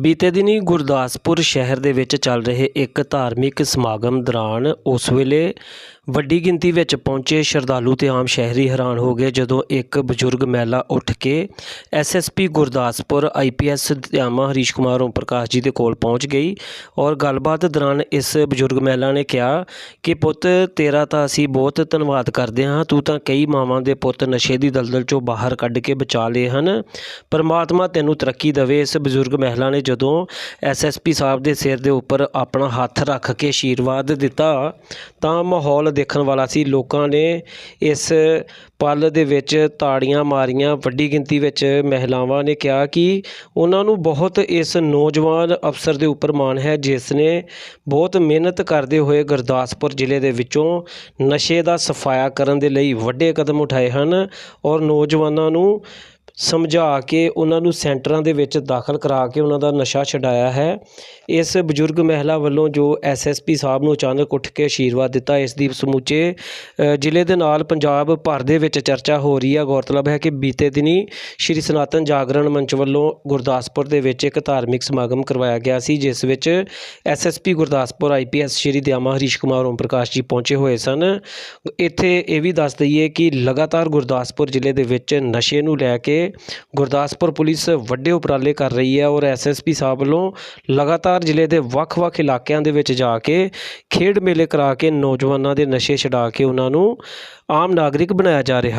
ਬੀਤੇ ਦਿਨੀ ਗੁਰਦਾਸਪੁਰ ਸ਼ਹਿਰ ਦੇ ਵਿੱਚ ਚੱਲ ਰਹੇ ਇੱਕ ਧਾਰਮਿਕ ਸਮਾਗਮ ਦੌਰਾਨ ਉਸ ਵੇਲੇ ਵੱਡੀ ਗਿਣਤੀ ਵਿੱਚ ਪਹੁੰਚੇ ਸ਼ਰਧਾਲੂ ਤੇ ਆਮ ਸ਼ਹਿਰੀ ਹੈਰਾਨ ਹੋ ਗਏ ਜਦੋਂ ਇੱਕ ਬਜ਼ੁਰਗ ਮਹਿਲਾ ਉੱਠ ਕੇ ਐਸਐਸਪੀ ਗੁਰਦਾਸਪੁਰ ਆਈਪੀਐਸ ਧਿਆਮਾ, ਹਰੀਸ਼ ਕੁਮਾਰ, ਓਮ ਪ੍ਰਕਾਸ਼ ਜੀ ਦੇ ਕੋਲ ਪਹੁੰਚ ਗਈ ਔਰ ਗੱਲਬਾਤ ਦੌਰਾਨ ਇਸ ਬਜ਼ੁਰਗ ਮਹਿਲਾ ਨੇ ਕਿਹਾ ਕਿ, ਪੁੱਤ, ਤੇਰਾ ਤਾਂ ਅਸੀਂ ਬਹੁਤ ਧੰਨਵਾਦ ਕਰਦੇ ਹਾਂ। ਤੂੰ ਤਾਂ ਕਈ ਮਾਵਾਂ ਦੇ ਪੁੱਤ ਨਸ਼ੇ ਦੀ ਦਲਦਲ ਚੋਂ ਬਾਹਰ ਕੱਢ ਕੇ ਬਚਾ ਲਏ ਹਨ। ਪਰਮਾਤਮਾ ਤੈਨੂੰ ਤਰੱਕੀ ਦੇਵੇ। ਇਸ ਬਜ਼ੁਰਗ ਮਹਿਲਾ ਨੇ ਜਦੋਂ ਐਸਐਸਪੀ ਸਾਹਿਬ ਦੇ ਸਿਰ ਦੇ ਉੱਪਰ ਆਪਣਾ ਹੱਥ ਰੱਖ ਕੇ ਆਸ਼ੀਰਵਾਦ ਦਿੱਤਾ, ਤਾਂ ਮਾਹੌਲ ਦੇਖਣ ਵਾਲਾ ਸੀ। ਲੋਕਾਂ ਨੇ ਇਸ ਪਲ ਦੇ ਵਿੱਚ ਤਾੜੀਆਂ ਮਾਰੀਆਂ। ਵੱਡੀ ਗਿਣਤੀ ਵਿੱਚ ਮਹਿਲਾਵਾਂ ਨੇ ਕਿਹਾ ਕਿ ਉਹਨਾਂ ਨੂੰ ਬਹੁਤ ਇਸ ਨੌਜਵਾਨ ਅਫਸਰ ਦੇ ਉੱਪਰ ਮਾਣ ਹੈ, ਜਿਸ ਨੇ ਬਹੁਤ ਮਿਹਨਤ ਕਰਦੇ ਹੋਏ ਗੁਰਦਾਸਪੁਰ ਜ਼ਿਲ੍ਹੇ ਦੇ ਵਿੱਚੋਂ ਨਸ਼ੇ ਦਾ ਸਫਾਇਆ ਕਰਨ ਦੇ ਲਈ ਵੱਡੇ ਕਦਮ ਉਠਾਏ ਹਨ ਔਰ ਨੌਜਵਾਨਾਂ ਨੂੰ ਸਮਝਾ ਕੇ ਉਹਨਾਂ ਨੂੰ ਸੈਂਟਰਾਂ ਦੇ ਵਿੱਚ ਦਾਖਲ ਕਰਾ ਕੇ ਉਹਨਾਂ ਦਾ ਨਸ਼ਾ ਛਡਾਇਆ ਹੈ। ਇਸ ਬਜ਼ੁਰਗ ਮਹਿਲਾ ਵੱਲੋਂ ਜੋ ਐਸਐਸਪੀ ਸਾਹਿਬ ਨੂੰ ਅਚਾਨਕ ਉੱਠ ਕੇ ਆਸ਼ੀਰਵਾਦ ਦਿੱਤਾ, ਇਸ ਦੀ ਸਮੁੱਚੇ ਜ਼ਿਲ੍ਹੇ ਦੇ ਨਾਲ ਪੰਜਾਬ ਭਰ ਦੇ ਵਿੱਚ ਚਰਚਾ ਹੋ ਰਹੀ ਹੈ ਗੌਰਤਲਬ ਹੈ ਕਿ ਬੀਤੇ ਦਿਨੀ ਸ਼੍ਰੀ ਸਨਾਤਨ ਜਾਗਰਣ ਮੰਚ ਵੱਲੋਂ ਗੁਰਦਾਸਪੁਰ ਦੇ ਵਿੱਚ ਇੱਕ ਧਾਰਮਿਕ ਸਮਾਗਮ ਕਰਵਾਇਆ ਗਿਆ ਸੀ, ਜਿਸ ਵਿੱਚ ਐਸਐਸਪੀ ਗੁਰਦਾਸਪੁਰ ਆਈਪੀਐਸ ਸ਼੍ਰੀ ਦਿਆਮਾ ਹਰੀਸ਼ ਕੁਮਾਰ ਓਮ ਪ੍ਰਕਾਸ਼ ਜੀ ਪਹੁੰਚੇ ਹੋਏ ਸਨ। ਇੱਥੇ ਇਹ ਵੀ ਦੱਸ ਦਈਏ ਕਿ ਲਗਾਤਾਰ ਗੁਰਦਾਸਪੁਰ ਜ਼ਿਲ੍ਹੇ ਦੇ ਵਿੱਚ ਨਸ਼ੇ ਨੂੰ ਲੈ ਕੇ ਗੁਰਦਾਸਪੁਰ ਪੁਲਿਸ ਵੱਡੇ ਉਪਰਾਲੇ ਕਰ ਰਹੀ ਹੈ ਔਰ ਐਸਐਸਪੀ ਸਾਹਿਬ ਵੱਲੋਂ ਲਗਾਤਾਰ ਜ਼ਿਲ੍ਹੇ ਦੇ ਵੱਖ-ਵੱਖ ਇਲਾਕਿਆਂ ਦੇ ਵਿੱਚ ਜਾ ਕੇ ਖੇਡ ਮੇਲੇ ਕਰਾ ਕੇ ਨੌਜਵਾਨਾਂ ਦੇ ਨਸ਼ੇ ਛਡਾ ਕੇ ਉਹਨਾਂ ਨੂੰ ਆਮ ਨਾਗਰਿਕ ਬਣਾਇਆ ਜਾ ਰਿਹਾ